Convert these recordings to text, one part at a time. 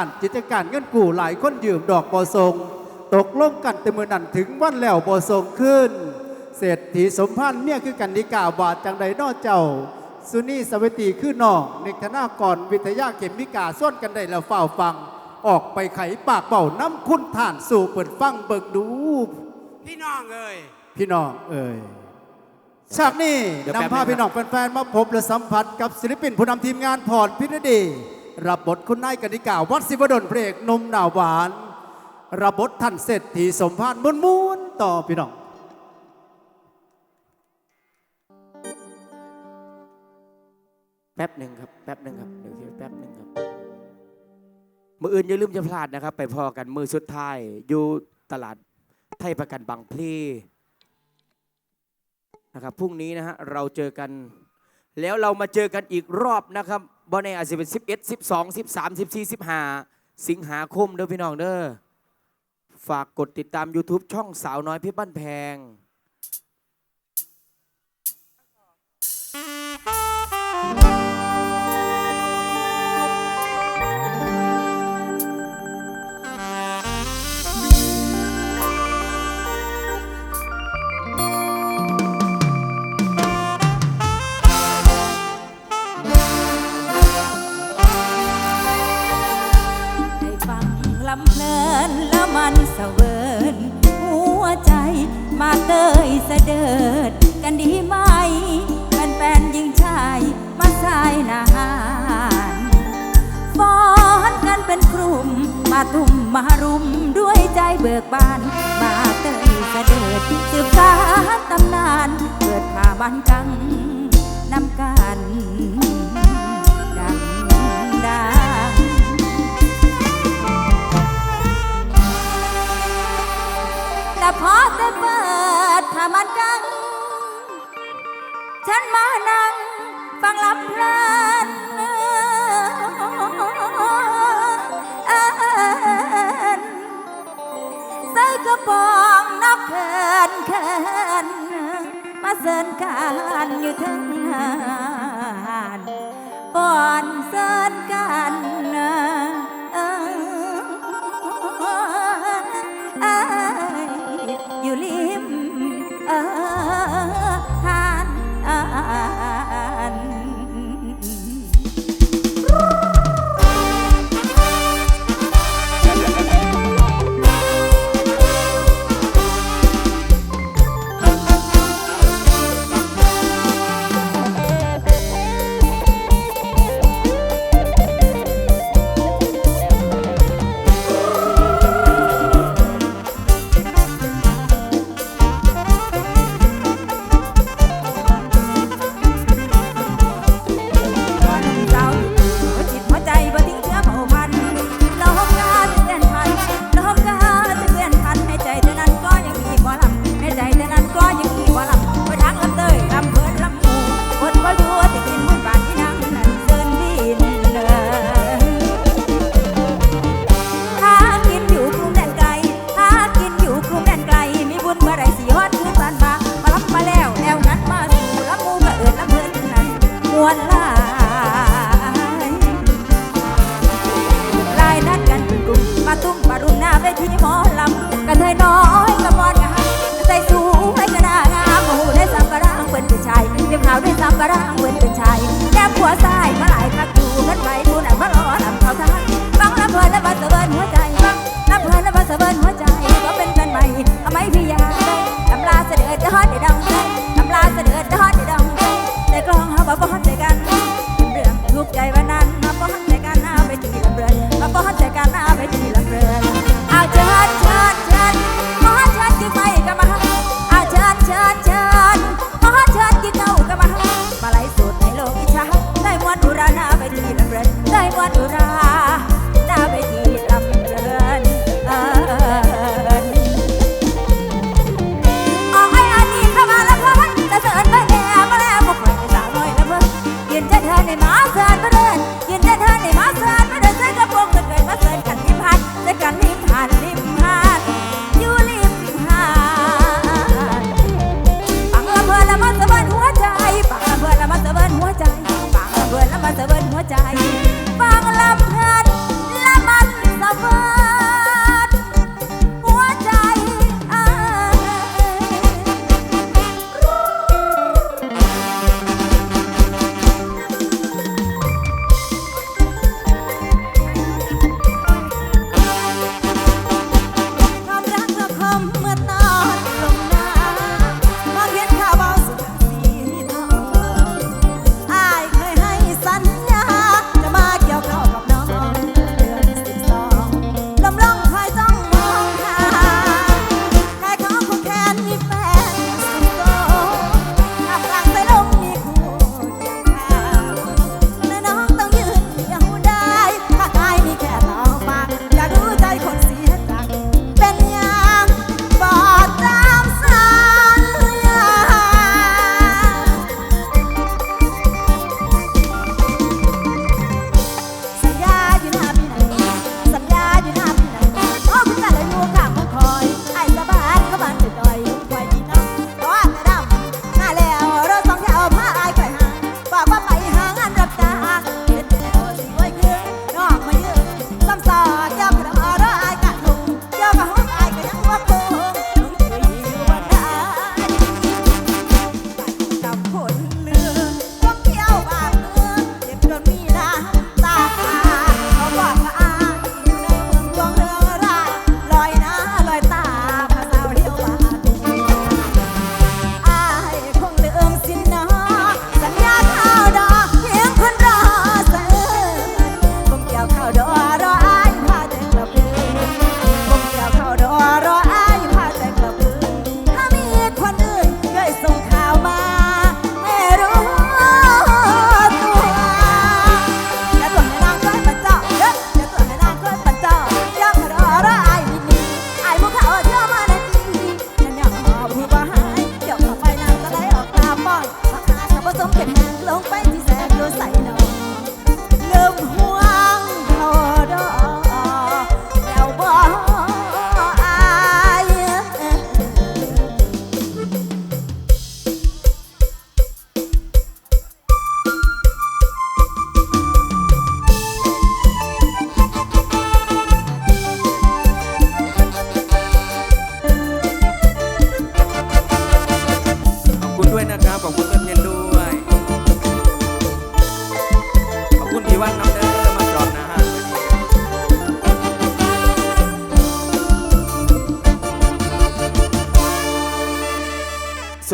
การกิจการเงินกู้หลายคนยืมดอกบ่ทรง ตกลงกันแต่มือนั้นถึงวันแล้วบ่ทรงขึ้น เศรษฐีสมพันธ์เนี่ยคือกันนิกาบาทจังใดนอเจ้า สุนีสวัสดีคือน้องนิคณากรวิทยาเข็มมิกาส่วนกันได้แล้วเฝ้าฟัง ออกไปไขปากเป่าน้ำคุณท่านสู่เปิดฟังเบิกดู พี่น้องเอ้ยพี่น้องเอ่ยฉากนี้เดี๋ยวแป๊บนำพานึงครับพี่น้องแฟนๆมาพบและสัมผัสกับศิลปินผู้นำทีมงานพรพิรดี รับบทคุณนายกนิกาวัดศิวดลเพลงนมหนาวหวาน รับบทท่านเศรษฐีสมพานมุนมุนๆต่อพี่น้องแป๊บหนึ่งครับแป๊บหนึ่งครับเดี๋ยวแป๊บหนึ่งครับมืออื่นอย่าลืมจะพลาดนะครับ ไปพอกันมือสุดท้ายอยู่ตลาดไทยประกันบางพลีนะครับพรุ่งนี้นะฮะเราเจอกัน แล้วเรามาเจอกันอีกรอบนะครับ บอลในอาจจะเป็น 11 12 13 14 15 สิงหาคมเด้อพี่น้องเด้อฝากกดติดตาม YouTube ช่องสาวน้อยเพี่บ้านแพง มาเตยเสดิดกันดีไหมเป็นแฟนๆยิงชายมาชายนานฟ้อนกันเป็นกลุ่มมาทุ่มมารุมด้วยใจเบิกบาน มาเตยเสดิดสืบสานตำนานเปิดผ่าบ้านกังนำกา แต่พอแต่เปิดถ้ามันดัง ฉันมานั่งฟังลำเพลินใส่กระปองนอกเขินเขินมาเสินกันอยู่ทั้งหานป้อนเสินกัน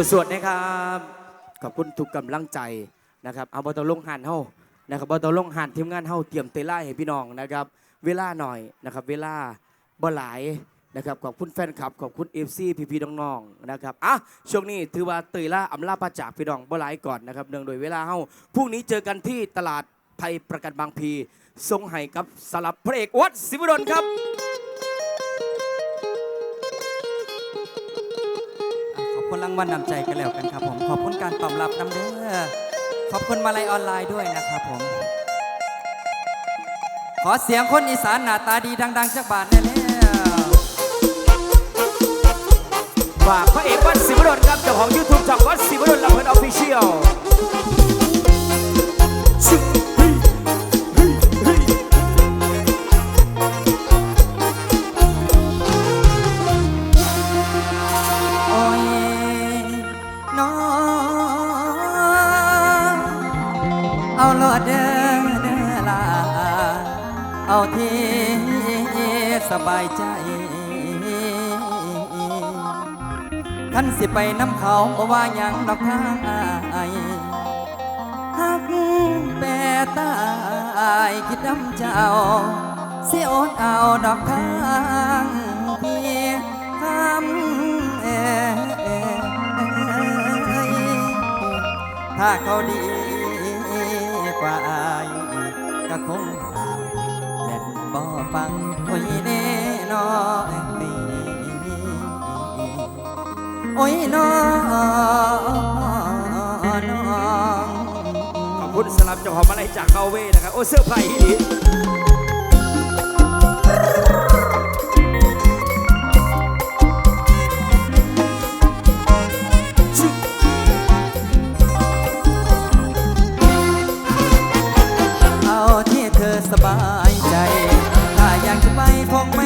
สวดๆนะครับ ขอบคุณทุกกำลังใจนะครับ เอาบอตลงหันเฮานะครับบอตลงหันทีมงานเฮาเตรียมเตยล่าให้พี่น้องนะครับ เวลาหน่อยนะครับ เวลาบ่หลายนะครับขอบคุณแฟนคลับขอบคุณเอฟซีพี่ๆน้องๆนะครับอะช่วงนี้ถือว่าเตยล่าอำลาปาจากพี่น้องบ่หลายก่อนนะครับเนื่องโดยเวลาเฮาพรุ่งนี้เจอกันที่ตลาดไทยประกันบางพีทรงไห้กับสลับพระเอกวัดศิวดลครับ ขอบคุณรางวัลนำใจกันแล้วกันครับผม ขอบคุณการตอบรับน้ำเด้อขอบคุณมาลัยออนไลน์ด้วยนะครับผม ขอเสียงคนอีสานหน้าตาดีดัง ๆจากบาทแน่แล้วฝากพระเอกวัดศิวดลครับเจ้าของยูทูบจากวัดศิวดลลำเพลินออฟฟิเชียล บายใจ ท่านสิไปน้ำเขาว่าหยังดอกทางไอฮักแปรตายคิดน้ำเจ้า เสียอดเอาดอกทางพี่คำเอถ้าเขาดีกว่าอายก็คงแม่นบ่ฟังโอ้ยแน่ นอนโอ้ยน้องขอบคุณสลับเจ้าของมาลัยจากเกาเว่นะครับ โอ้เสื้อร์ไผ่อีหลีเอาที่เธอสบายใจ ถ้าอยากจะไปคง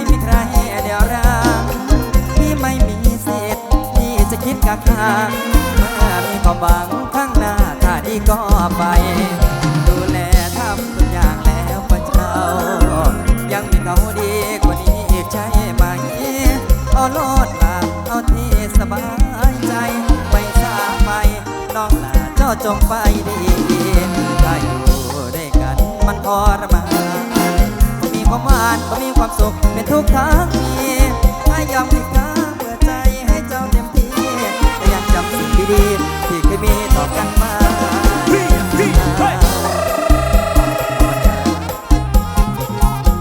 กทางเมื่อมีความหวังข้างหน้าถ้าดีก็ไป ดูแลทำทุกอย่างแล้วก็เจ้า ยังมีเขาดีกว่านี้อีกใช่ไหมเอาโลดลาเอาที่สบายใจไปสาไปน้องลาเจ้าจงไปดีถ้าอยู่ด้วยกันมันทรมานก็มีความหวานก็มีความสุขเป็นทุกทางมีถ้ายอมให้ค่า ดีๆ ที่เคยมีต่อกันมาพี่พี่เฮ้ย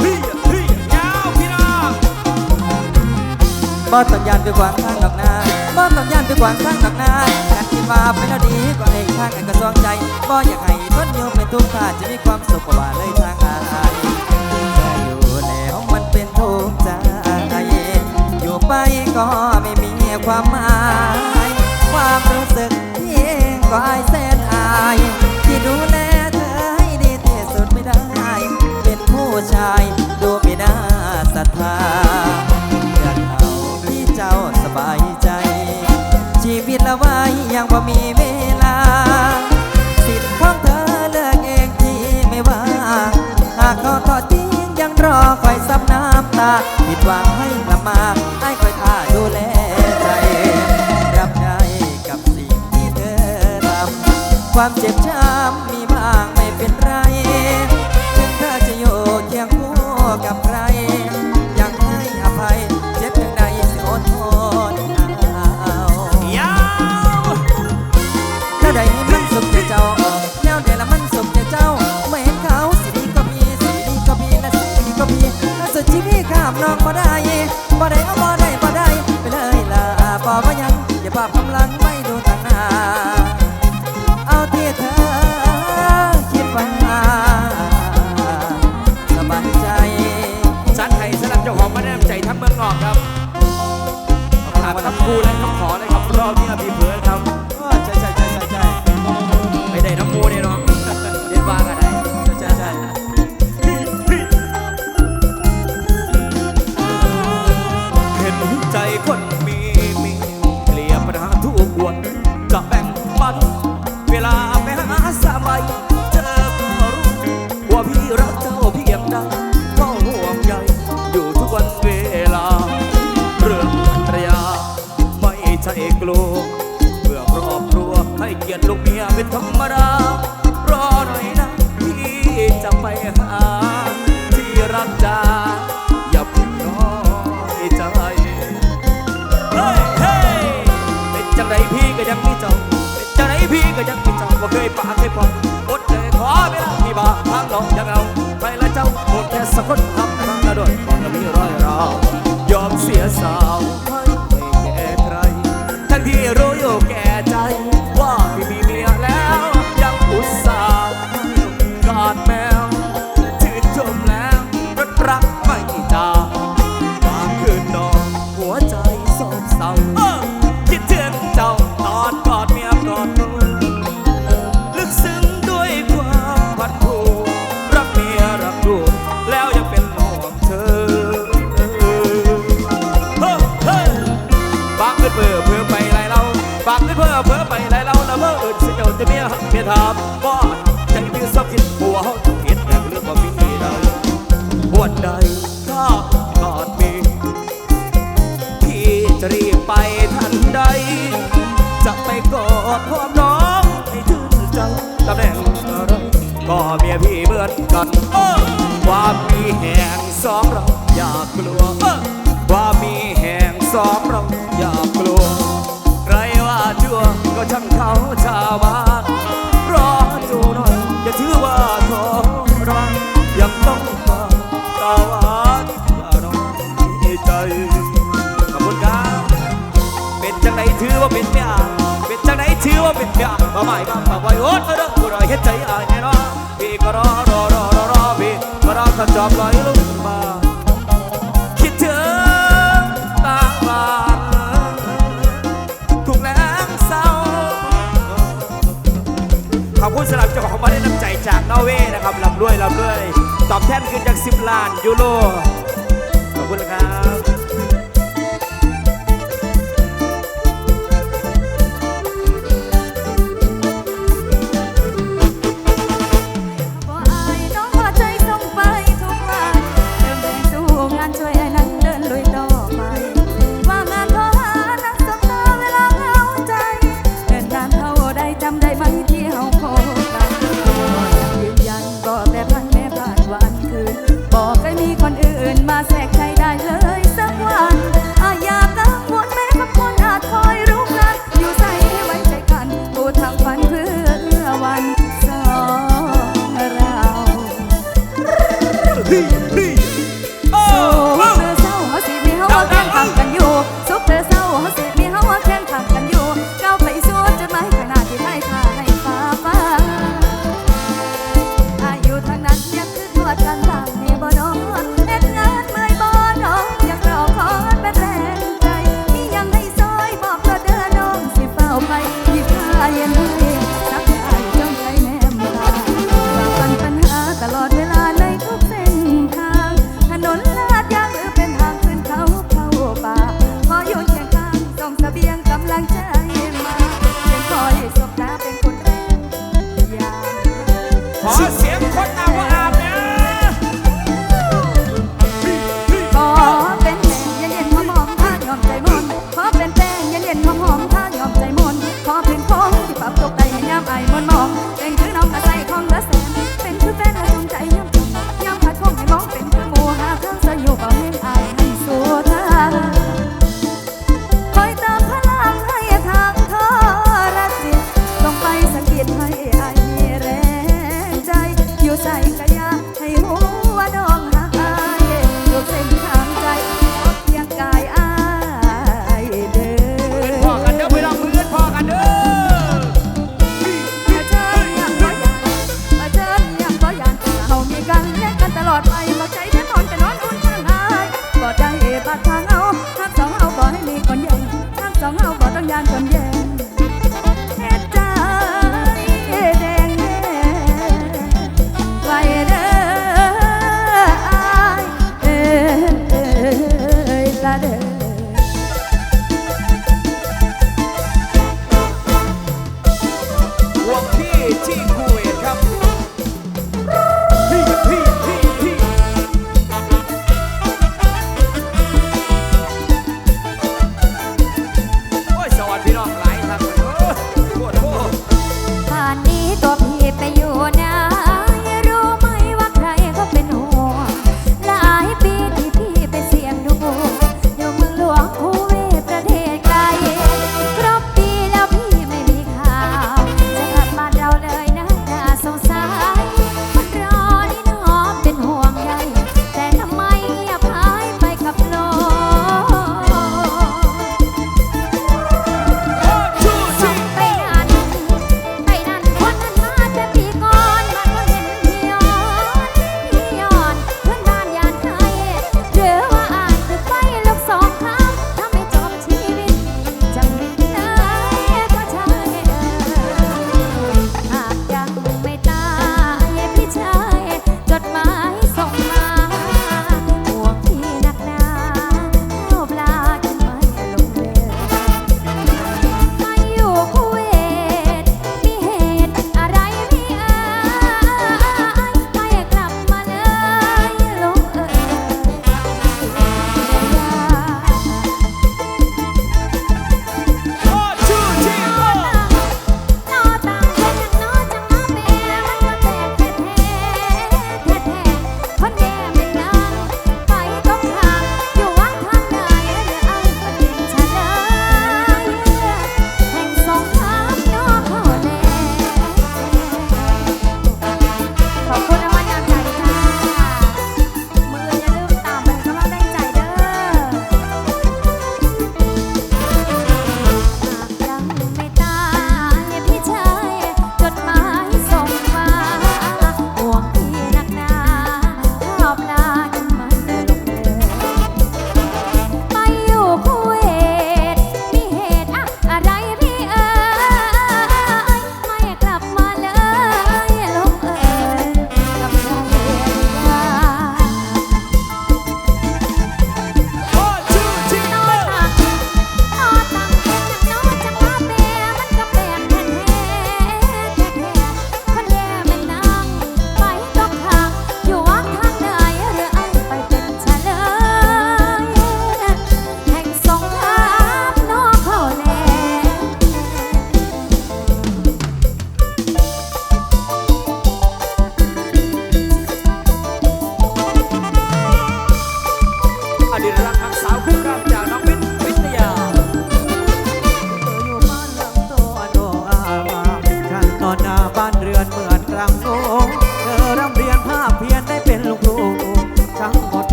พี่พี่ยาวพี่น้องบ่ต้องยานไปกวางทางดอกนาบ่ต้องยานไปกวางทางดอกนาการคิดว่าเป็นแล้วดีก็ให้ทางไอ้กระซองใจบ่อยากให้ทนอยู่เป็นทุกข์ถ้าจะมีความสุขกว่าเลยทางอายแต่อยู่แล้วมันเป็นทุกข์ใจอยู่ไปก็ไม่มีความหมาย ก็อายแสนอาย ที่ดูแลเธอให้ดีที่สุดไม่ได้ เป็นผู้ชายดูไม่น่าศรัทธาอยากเอาที่เจ้าสบายใจ ชีวิตละไว้ยังพอมีเวลา สิทธิ์ของเธอเลือกเองที่ไม่ว่า หากเขาทอดทิ้งยังรอคอยซับน้ำตาผิดหวัง ความเจ็บช้ำมีบ้างไม่เป็นไร ถึงเธอจะอยู่เคียงคู่กับใคร sal ดพร้อมน้องให้ชื่นใจตำแหน่งอะไรก็เมียพี่เหมือนกันความมีแห่งสองเราอย่ากลัวความมีแห่งสองเราอย่ากลัว ใครว่าชั่วก็ช่างเขาชาวบ้าน เนี่ยบ่ไม่บ่บ่บ่โอ้เธอเด้อกูรอเฮ็ดใจอ้ายแน่นอนพี่กรอรอรอรอรอพี่ก็รอขจอบลอยลงมาคิดถึงบางวันถูกแรงเศร้าขอบคุณสำหรับเจ้าของมาได้น้ำใจจากนอเวย์นะครับลำรวยลำรวยตอบแทนคืนจากสิบล้านยูโรขอบคุณครับ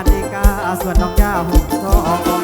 วันดีกาส่วนน้องย่าหุ่นทอง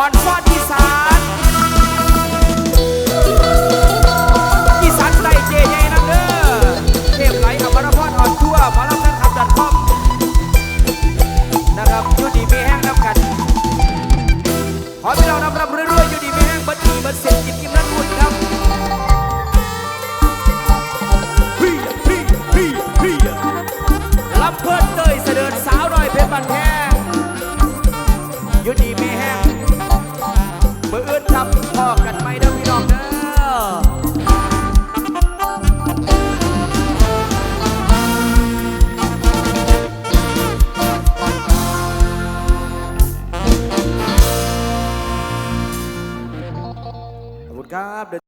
on fun.